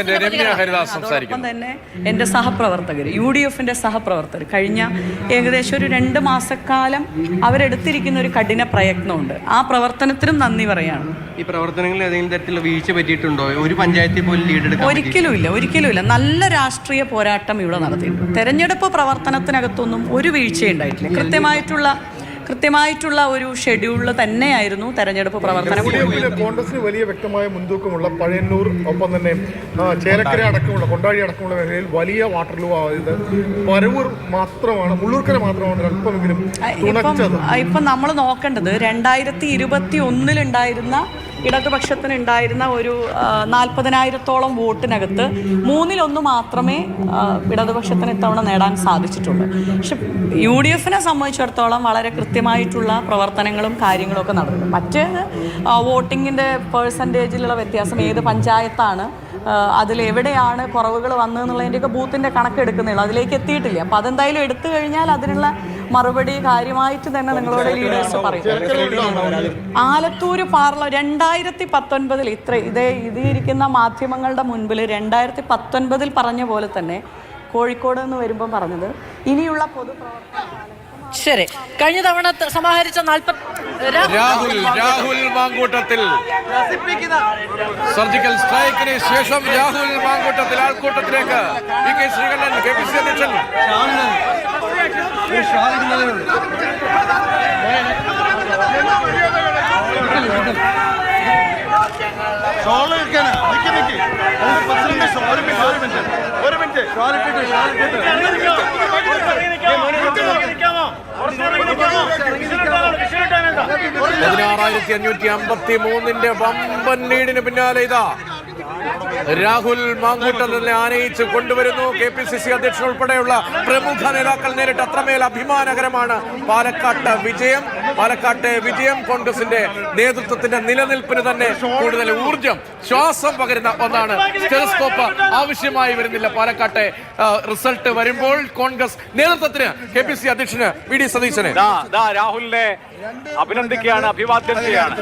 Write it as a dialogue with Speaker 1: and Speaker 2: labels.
Speaker 1: അതോടൊപ്പം
Speaker 2: സംസാരിക്കുന്നു.
Speaker 1: തന്നെ എന്റെ സഹപ്രവർത്തകർ യു ഡി എഫിന്റെ സഹപ്രവർത്തകർ കഴിഞ്ഞ ഏകദേശം ഒരു രണ്ട് മാസക്കാലം അവരെടുത്തിരിക്കുന്ന ഒരു കഠിന പ്രയത്നമുണ്ട്. ആ പ്രവർത്തനത്തിനും നന്ദി പറയാണ്.
Speaker 3: ഈ പ്രവർത്തനങ്ങളിൽ ഏതെങ്കിലും തരത്തിലുള്ള വീഴ്ച പറ്റിയിട്ടുണ്ടോ? ഒരു പഞ്ചായത്തിൽ പോലും ലീഡ്
Speaker 1: ഒരിക്കലും ഇല്ല ഒരിക്കലും ഇല്ല നല്ല രാഷ്ട്രീയ പോരാട്ടം ഇവിടെ നടത്തിയിട്ടുണ്ട്. തെരഞ്ഞെടുപ്പ് പ്രവർത്തനത്തിനകത്തൊന്നും ഒരു വീഴ്ചയുണ്ടായിട്ടില്ല. കൃത്യമായിട്ടുള്ള കൃത്യമായിട്ടുള്ള ഒരു ഷെഡ്യൂളിൽ തന്നെയായിരുന്നു തെരഞ്ഞെടുപ്പ് പ്രവർത്തനം.
Speaker 4: കോൺഗ്രസിന് വലിയ വ്യക്തമായ മുൻതൂക്കമുള്ള പഴയന്നൂർ ഒപ്പം തന്നെ ചേലക്കര അടക്കമുള്ള കൊണ്ടാടി അടക്കമുള്ള മേഖലയിൽ വലിയ വാട്ടർ ലൂ ആയത് പരവൂർ മാത്രമാണ് മുള്ളൂർക്കര മാത്രമാണ് അല്പമെങ്കിലും
Speaker 1: ഇപ്പം നമ്മൾ നോക്കേണ്ടത് രണ്ടായിരത്തി ഇരുപത്തി ഒന്നിലുണ്ടായിരുന്ന ഇടതുപക്ഷത്തിന് ഉണ്ടായിരുന്ന ഒരു നാൽപ്പതിനായിരത്തോളം വോട്ടിനകത്ത് മൂന്നിലൊന്ന് മാത്രമേ ഇടതുപക്ഷത്തിന് ഇത്തവണ നേടാൻ സാധിച്ചിട്ടുള്ളൂ. പക്ഷെ യു ഡി എഫിനെ സംബന്ധിച്ചിടത്തോളം വളരെ കൃത്യമായിട്ടുള്ള പ്രവർത്തനങ്ങളും കാര്യങ്ങളൊക്കെ ഒക്കെ മറ്റേത് മറ്റ് വോട്ടിങ്ങിന്റെ പേഴ്സന്റേജിലുള്ള വ്യത്യാസം ഏത് പഞ്ചായത്താണ് അതിലെവിടെയാണ് കുറവുകൾ വന്നതെന്നുള്ളതിന്റെയൊക്കെ ബൂത്തിന്റെ കണക്കെടുക്കുന്നുള്ളൂ അതിലേക്ക് എത്തിയിട്ടില്ല. അപ്പോൾ അതെന്തായാലും എടുത്തു കഴിഞ്ഞാൽ അതിനുള്ള മറുപടി കാര്യമായിട്ട് തന്നെ നിങ്ങളോട് ലീഡേഴ്സ് പറയും. ആലത്തൂർ പാർല രണ്ടായിരത്തി പത്തൊൻപതിൽ ഇത്ര ഇതേ ഇത് ഇരിക്കുന്ന മാധ്യമങ്ങളുടെ മുൻപിൽ രണ്ടായിരത്തി പത്തൊൻപതിൽ പറഞ്ഞ പോലെ തന്നെ കോഴിക്കോട് എന്ന് വരുമ്പം പറഞ്ഞത് ഇനിയുള്ള പൊതുപ്രവർത്തന
Speaker 5: ശരി. കഴിഞ്ഞ തവണ സമാഹരിച്ച നാൽപ്പത്തി
Speaker 2: രാഹുൽ രാഹുൽ മാങ്കൂട്ടത്തിൽ. സർജിക്കൽ സ്ട്രൈക്കിന് ശേഷം Rahul Mamkootathil ആൾക്കൂട്ടത്തിലേക്ക് P K Sreekandan K P C അധ്യക്ഷൻ. പതിനാറായിരത്തി അഞ്ഞൂറ്റി അമ്പത്തി മൂന്നിന്റെ വമ്പൻ ലീഡിന് പിന്നാലെ ഇതാ. രാഹുൽ മാങ്കൂട്ടത്തിനെ ആനയിച്ച് കൊണ്ടുവരുന്നു. കെ പി സി സി അധ്യക്ഷൻ ഉൾപ്പെടെയുള്ള പ്രമുഖ നേതാക്കൾ നേരിട്ട് അത്രമേൽ അഭിമാനകരമാണ് പാലക്കാട്ട് വിജയം. പാലക്കാട്ടെ വിജയം കോൺഗ്രസിന്റെ നേതൃത്വത്തിന്റെ നിലനിൽപ്പിന് തന്നെ കൂടുതൽ ഊർജം ശ്വാസം പകരുന്ന ഒന്നാണ്. ടെലിസ്കോപ്പ് ആവശ്യമായി വരുന്നില്ല. പാലക്കാട്ടെ റിസൾട്ട് വരുമ്പോൾ കോൺഗ്രസ് നേതൃത്വത്തിന് കെ പി സി അധ്യക്ഷന് വി ഡി സതീശന്.
Speaker 6: രാഹുലിനെ അഭിനന്ദിക്കുകയാണ് അഭിവാദ്യം ചെയ്യാണ്